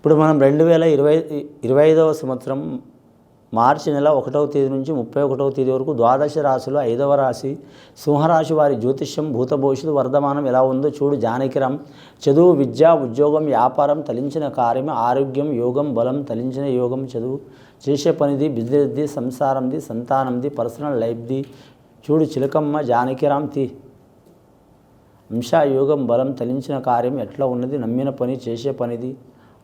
ఇప్పుడు మనం రెండు వేల ఇరవై ఇరవై ఐదవ సంవత్సరం మార్చి నెల ఒకటవ తేదీ నుంచి ముప్పై ఒకటవ తేదీ వరకు ద్వాదశ రాశిలో ఐదవ రాశి సింహరాశి వారి జ్యోతిష్యం భూతభవిష్యత్తు వర్ధమానం ఎలా ఉందో చూడు. జానకిరామ్ చదువు విద్య ఉద్యోగం వ్యాపారం తలించిన కార్యం ఆరోగ్యం యోగం బలం తలించిన యోగం చదువు చేసే పనిది బిజినెస్ది సంసారంది సంతానంది పర్సనల్ లైఫ్ది. చూడు చిలకమ్మ జానకిరామ్ తి. అంశ యోగం బలం తలించిన కార్యం ఎట్లా ఉన్నది నమ్మిన పని చేసే పనిది.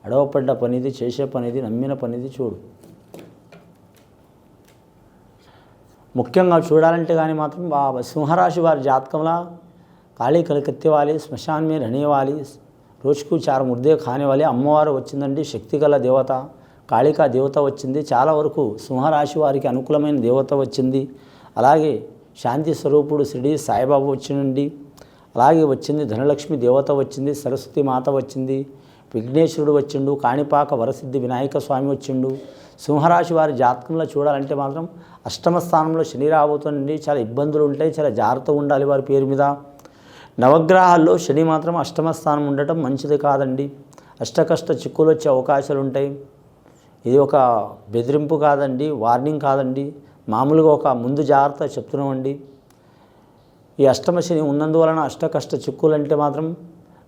అడవపడ్డ పనిది చేసే పనిది నమ్మిన పనిది చూడు. ముఖ్యంగా చూడాలంటే కానీ మాత్రం బాబా సింహరాశి వారి జాతకంలో ఖాళీ కలకెత్తే వాలి శ్మశాన్ మీద అనేవాలి రోజుకు చారు ముద్దే కానివాలి అమ్మవారు వచ్చిందండి శక్తిగల దేవత కాళికా దేవత వచ్చింది. చాలా వరకు సింహరాశి వారికి అనుకూలమైన దేవత వచ్చింది. అలాగే శాంతి స్వరూపుడు శ్రీ సాయిబాబు వచ్చినండి అలాగే వచ్చింది ధనలక్ష్మి దేవత వచ్చింది సరస్వతి మాత వచ్చింది. విఘ్నేశ్వరుడు వచ్చిండు కాణిపాక వరసిద్ధి వినాయక స్వామి వచ్చిండు. సింహరాశి వారి జాతకంలో చూడాలంటే మాత్రం అష్టమ స్థానంలో శని రాబోతుందండి. చాలా ఇబ్బందులు ఉంటాయి చాలా జాగ్రత్తగా ఉండాలి వారి పేరు మీద. నవగ్రహాల్లో శని మాత్రం అష్టమ స్థానం ఉండటం మంచిది కాదండి. అష్టకష్ట చిక్కులు వచ్చే అవకాశాలు ఉంటాయి. ఇది ఒక బెదిరింపు కాదండి వార్నింగ్ కాదండి. మామూలుగా ఒక ముందు జాగ్రత్త చెప్తున్నామండి. ఈ అష్టమ శని ఉన్నందువలన అష్టకష్ట చిక్కులంటే మాత్రం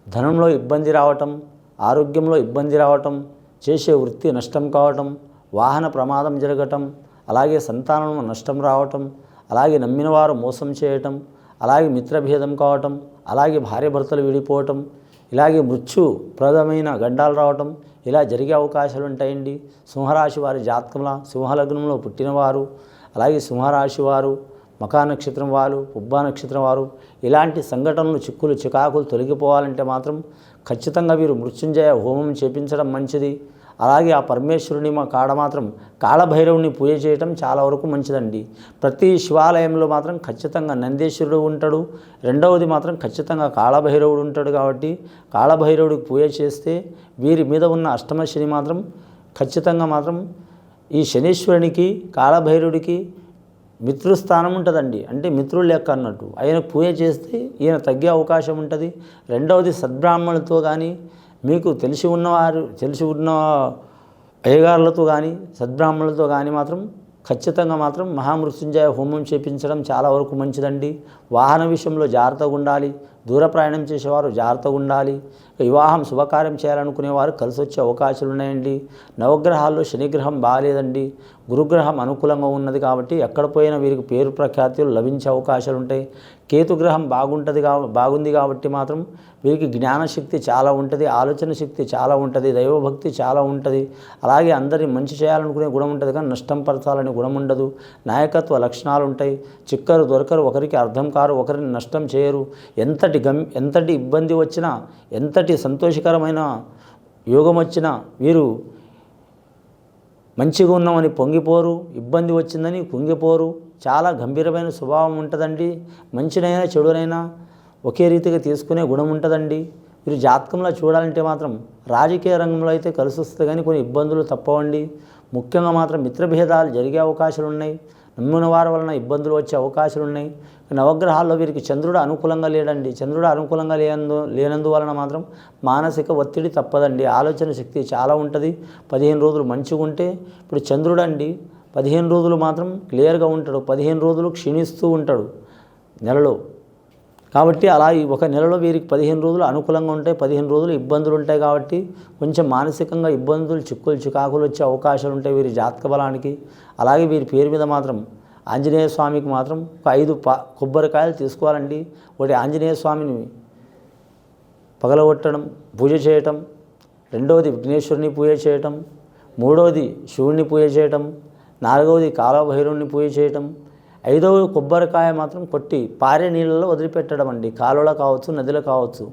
ధనంలో ఇబ్బంది రావటం ఆరోగ్యంలో ఇబ్బంది రావటం చేసే వృత్తి నష్టం కావటం వాహన ప్రమాదం జరగటం అలాగే సంతానం నష్టం రావటం అలాగే నమ్మిన వారు మోసం చేయటం అలాగే మిత్రభేదం కావటం అలాగే భార్యభర్తలు విడిపోవటం ఇలాగే మృత్యుప్రదమైన గండాలు రావటం ఇలా జరిగే అవకాశాలు ఉంటాయండి. సింహరాశి వారి జాతకంలో సింహలగ్నంలో పుట్టినవారు అలాగే సింహరాశి వారు మకా నక్షత్రం వారు పుబ్బా నక్షత్రం వారు ఇలాంటి సంఘటనలు చిక్కులు చికాకులు తొలగిపోవాలంటే మాత్రం ఖచ్చితంగా వీరు మృత్యుంజయ హోమం చేపించడం మంచిది. అలాగే ఆ పరమేశ్వరుని మా కాడ మాత్రం కాళభైరవుని పూజ చేయటం చాలా వరకు మంచిదండి. ప్రతి శివాలయంలో మాత్రం ఖచ్చితంగా నందీశ్వరుడు ఉంటాడు. రెండవది మాత్రం ఖచ్చితంగా కాళభైరవుడు ఉంటాడు కాబట్టి కాళభైరవుడికి పూజ చేస్తే వీరి మీద ఉన్న అష్టమ శని మాత్రం ఖచ్చితంగా మాత్రం ఈ శనీశ్వరునికి కాళభైరవుడికి మిత్రుస్థానం ఉంటుందండి. అంటే మిత్రులు లెక్క అన్నట్టు. ఆయన పూజ చేస్తే ఈయన తగ్గే అవకాశం ఉంటుంది. రెండవది సద్బ్రాహ్మణులతో కానీ మీకు తెలిసి ఉన్నవారు తెలిసి ఉన్న అయ్యగారులతో కానీ సద్బ్రాహ్మణులతో కానీ మాత్రం ఖచ్చితంగా మాత్రం మహామృత్యుంజయ హోమం చేపించడం చాలా వరకు మంచిదండి. వాహన విషయంలో జాగ్రత్తగా ఉండాలి. దూర ప్రయాణం చేసేవారు జాగ్రత్తగా ఉండాలి. వివాహం శుభకార్యం చేయాలనుకునేవారు కలిసి వచ్చే అవకాశాలు ఉన్నాయండి. నవగ్రహాల్లో శనిగ్రహం బాగాలేదండి. గురుగ్రహం అనుకూలంగా ఉన్నది కాబట్టి ఎక్కడ పోయినా వీరికి పేరు ప్రఖ్యాతులు లభించే అవకాశాలు ఉంటాయి. కేతుగ్రహం బాగుంటుంది కా బాగుంది కాబట్టి మాత్రం వీరికి జ్ఞానశక్తి చాలా ఉంటుంది ఆలోచన శక్తి చాలా ఉంటుంది దైవభక్తి చాలా ఉంటుంది. అలాగే అందరినీ మంచి చేయాలనుకునే గుణం ఉంటుంది కానీ నష్టం పరచాలనే గుణం ఉండదు. నాయకత్వ లక్షణాలు ఉంటాయి. చిక్కరు దొరకరు ఒకరికి అర్థం కారు ఒకరిని నష్టం చేయరు. ఎంతటి గమ్ ఎంతటి ఇబ్బంది వచ్చినా ఎంతటి సంతోషకరమైన యోగం వచ్చినా వీరు మంచిగా ఉన్నామని పొంగిపోరు ఇబ్బంది వచ్చిందని కుంగిపోరు. చాలా గంభీరమైన స్వభావం ఉంటుందండి. మంచినైనా చెడునైనా ఒకే రీతిగా తీసుకునే గుణం ఉంటుందండి. మీరు జాతకంలో చూడాలంటే మాత్రం రాజకీయ రంగంలో అయితే కలిసి వస్తుంది కానీ కొన్ని ఇబ్బందులు తప్పవండి. ముఖ్యంగా మాత్రం మిత్రభేదాలు జరిగే అవకాశాలు ఉన్నాయి నమ్మిన వారి వలన ఇబ్బందులు వచ్చే అవకాశాలు ఉన్నాయి నవగ్రహాల్లో వీరికి చంద్రుడు అనుకూలంగా లేడండి. చంద్రుడు అనుకూలంగా లేనందు లేనందువలన మాత్రం మానసిక ఒత్తిడి తప్పదండి. ఆలోచన శక్తి చాలా ఉంటుంది. పదిహేను రోజులు మంచిగా ఉంటే ఇప్పుడు చంద్రుడు అండి పదిహేను రోజులు మాత్రం క్లియర్గా ఉంటాడు. పదిహేను రోజులు క్షీణిస్తూ ఉంటాడు. నెలలో కాబట్టి అలా ఈ ఒక నెలలో వీరికి పదిహేను రోజులు అనుకూలంగా ఉంటాయి పదిహేను రోజులు ఇబ్బందులు ఉంటాయి కాబట్టి కొంచెం మానసికంగా ఇబ్బందులు చిక్కులు చికాకులు వచ్చే అవకాశాలు ఉంటాయి వీరి జాతక బలానికి. అలాగే వీరి పేరు మీద మాత్రం ఆంజనేయ స్వామికి మాత్రం ఒక ఐదు పా కొబ్బరికాయలు తీసుకోవాలండి. ఒకటి ఆంజనేయ స్వామిని పగలగొట్టడం పూజ చేయటం రెండవది విఘ్నేశ్వరుని పూజ చేయటం మూడవది శివుణ్ణి పూజ చేయటం నాలుగవది కాలభైరవుని పూజ చేయటం ఐదవ కొబ్బరికాయ మాత్రం కొట్టి పారే నీళ్ళలో వదిలిపెట్టడం అండి. కాలువలో కావచ్చు నదిలో కావచ్చు.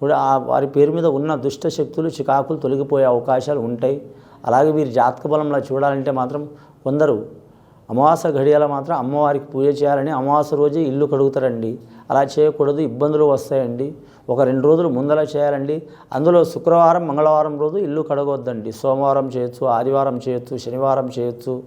కూడా వారి పేరు మీద ఉన్న దుష్ట శక్తులు చికాకులు తొలగిపోయే అవకాశాలు ఉంటాయి. అలాగే వీరి జాతక బలంలో చూడాలంటే మాత్రం కొందరు అమావాస ఘడియల మాత్రం అమ్మవారికి పూజ చేయాలని అమావాస రోజే ఇల్లు కడుగుతారండి. అలా చేయకూడదు ఇబ్బందులు వస్తాయండి. ఒక రెండు రోజులు ముందర చేయాలండి. అందులో శుక్రవారం మంగళవారం రోజు ఇల్లు కడగొద్దండి. సోమవారం చేయొచ్చు ఆదివారం చేయొచ్చు శనివారం చేయొచ్చు.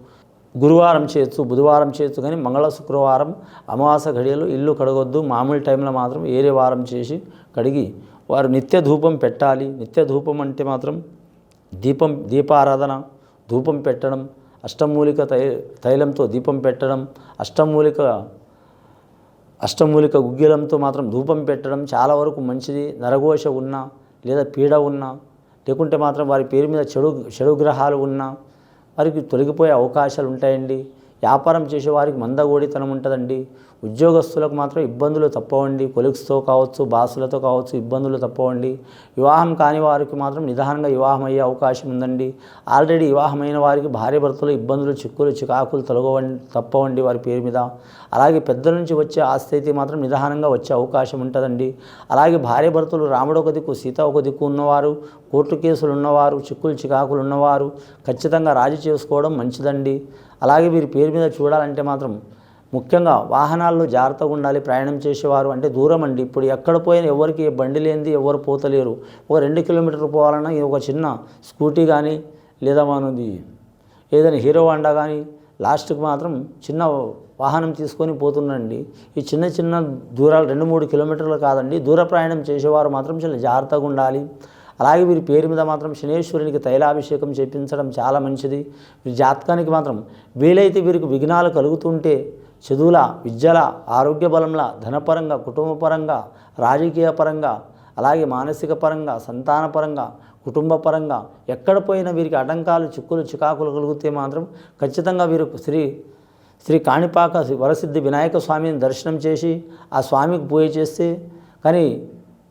గురువారం చేయొచ్చు బుధవారం చేయొచ్చు కానీ మంగళ శుక్రవారం అమావాస ఘడియలు ఇల్లు కడగొద్దు. మామూలు టైంలో మాత్రం ఏరే వారం చేసి కడిగి వారు నిత్య ధూపం పెట్టాలి. నిత్య ధూపం అంటే మాత్రం దీపం దీపారాధన ధూపం పెట్టడం అష్టమూలిక తై తైలంతో దీపం పెట్టడం అష్టమూలిక అష్టమూలిక గుగ్గిలంతో మాత్రం ధూపం పెట్టడం చాలా వరకు మంచిది. నరఘోష ఉన్నా లేదా పీడ ఉన్నా లేకుంటే మాత్రం వారి పేరు మీద చెడు చెడు గ్రహాలు ఉన్నా వారికి తొలగిపోయే అవకాశాలు ఉంటాయండి వ్యాపారం చేసే వారికి మందగోడితనం ఉంటుందండి. ఉద్యోగస్తులకు మాత్రం ఇబ్బందులు తప్పవండి. కొలిక్స్తో కావచ్చు బాసులతో కావచ్చు ఇబ్బందులు తప్పవండి. వివాహం కాని వారికి మాత్రం నిదానంగా వివాహం అయ్యే అవకాశం ఉందండి. ఆల్రెడీ వివాహమైన వారికి భార్య భర్తలు ఇబ్బందులు చిక్కులు చికాకులు తొలగవండి తప్పవండి వారి పేరు మీద. అలాగే పెద్దల నుంచి వచ్చే ఆస్తి అయితే మాత్రం నిదానంగా వచ్చే అవకాశం ఉంటుందండి. అలాగే భార్య భర్తలు రాముడు ఒక దిక్కు సీత ఒక దిక్కు ఉన్నవారు కోర్టు కేసులు ఉన్నవారు చిక్కులు చికాకులు ఉన్నవారు ఖచ్చితంగా రాజీ చేసుకోవడం మంచిదండి. అలాగే వీరి పేరు మీద చూడాలంటే మాత్రం ముఖ్యంగా వాహనాల్లో జాగ్రత్తగా ఉండాలి ప్రయాణం చేసేవారు అంటే దూరం అండి. ఇప్పుడు ఎక్కడ పోయినా ఎవరికి బండి లేనిది ఎవరు పోతలేరు. ఒక రెండు కిలోమీటర్లు పోవాలన్నా ఒక చిన్న స్కూటీ కానీ లేదా మనది ఏదైనా హీరో హోండా కానీ లాస్ట్కి మాత్రం చిన్న వాహనం తీసుకొని పోతుండండి. ఈ చిన్న చిన్న దూరాలు రెండు మూడు కిలోమీటర్లు కాదండి. దూర ప్రయాణం చేసేవారు మాత్రం చాలా జాగ్రత్తగా ఉండాలి. అలాగే వీరి పేరు మీద మాత్రం శనేశ్వరునికి తైలాభిషేకం చేపించడం చాలా మంచిది. వీరి జాతకానికి మాత్రం వీలైతే వీరికి విఘ్నాలు కలుగుతుంటే చదువుల విద్యల ఆరోగ్య బలంలా ధనపరంగా కుటుంబపరంగా రాజకీయ పరంగా అలాగే మానసిక పరంగా సంతానపరంగా కుటుంబ పరంగా ఎక్కడ పోయినా వీరికి అటంకాలు చిక్కులు చికాకులు కలిగితే మాత్రం ఖచ్చితంగా వీరు శ్రీ శ్రీ కాణిపాక వరసిద్ధి వినాయక స్వామిని దర్శనం చేసి ఆ స్వామికి పూజ చేస్తే కానీ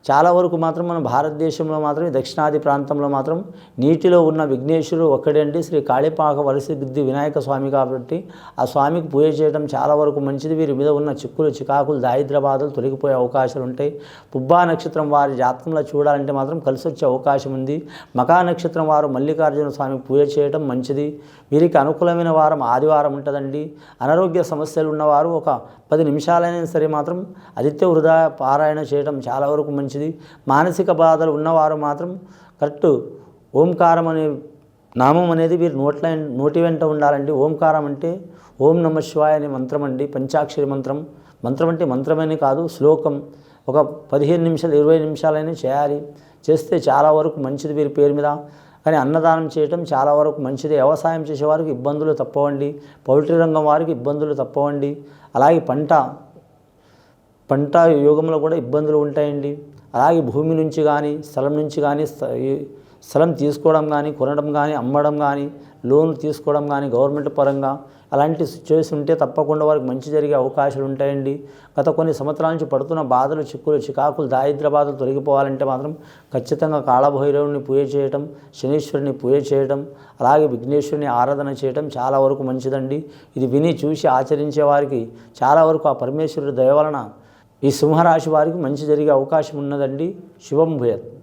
చాలా వరకు మాత్రం మన భారతదేశంలో మాత్రమే దక్షిణాది ప్రాంతంలో మాత్రం నీటిలో ఉన్న విఘ్నేశ్వరుడు ఒక్కడే అండి శ్రీ కాళీపాక వరసిద్ధి వినాయక స్వామి కాబట్టి ఆ స్వామికి పూజ చేయడం చాలా వరకు మంచిది. వీరి మీద ఉన్న చిక్కులు చికాకులు దారిద్రబాధలు తొలగిపోయే అవకాశాలు ఉంటాయి. పుబ్బా నక్షత్రం వారి జాతకంలో చూడాలంటే మాత్రం కలిసి వచ్చే అవకాశం ఉంది. మకా నక్షత్రం వారు మల్లికార్జున స్వామికి పూజ చేయడం మంచిది. వీరికి అనుకూలమైన వారం ఆదివారం ఉంటుందండి. అనారోగ్య సమస్యలు ఉన్నవారు ఒక పది నిమిషాలైనా సరే మాత్రం ఆదిత్య వృధా పారాయణ చేయడం చాలా వరకు మంచిది మానసిక బాధలు ఉన్నవారు మాత్రం కరెక్ట్ ఓంకారం అనే నామం అనేది వీరు నోట్ల నోటి వెంట ఉండాలండి. ఓంకారం అంటే ఓం నమ శివాయ అనే మంత్రం అండి. పంచాక్షరి మంత్రం. మంత్రం అంటే మంత్రమని కాదు శ్లోకం. ఒక పదిహేను నిమిషాలు ఇరవై నిమిషాలైనా చేయాలి. చేస్తే చాలా వరకు మంచిది వీరి పేరు మీద. కానీ అన్నదానం చేయటం చాలా వరకు మంచిది. వ్యవసాయం చేసేవారికి ఇబ్బందులు తప్పవండి. పౌల్ట్రీ రంగం వారికి ఇబ్బందులు తప్పవండి. అలాగే పంట పంట యోగంలో కూడా ఇబ్బందులు ఉంటాయండి. అలాగే భూమి నుంచి కానీ స్థలం నుంచి కానీ స్థలం తీసుకోవడం కానీ కొనడం కానీ అమ్మడం కానీ లోన్ తీసుకోవడం కానీ గవర్నమెంట్ పరంగా అలాంటి సిచ్యువేషన్ ఉంటే తప్పకుండా వారికి మంచి జరిగే అవకాశాలు ఉంటాయండి. గత కొన్ని సంవత్సరాల నుంచి పడుతున్న బాధలు చిక్కులు చికాకులు దారిద్ర బాధలు తొలగిపోవాలంటే మాత్రం ఖచ్చితంగా కాళభైరవుని పూజ చేయటం శనీశ్వరుని పూజ చేయటం అలాగే విఘ్నేశ్వరుని ఆరాధన చేయటం చాలా వరకు మంచిదండి. ఇది విని చూసి ఆచరించే వారికి చాలా వరకు ఆ పరమేశ్వరుడి దయ వలన ఈ సింహరాశి వారికి మంచి జరిగే అవకాశం ఉన్నదండి. శుభం భూయత్.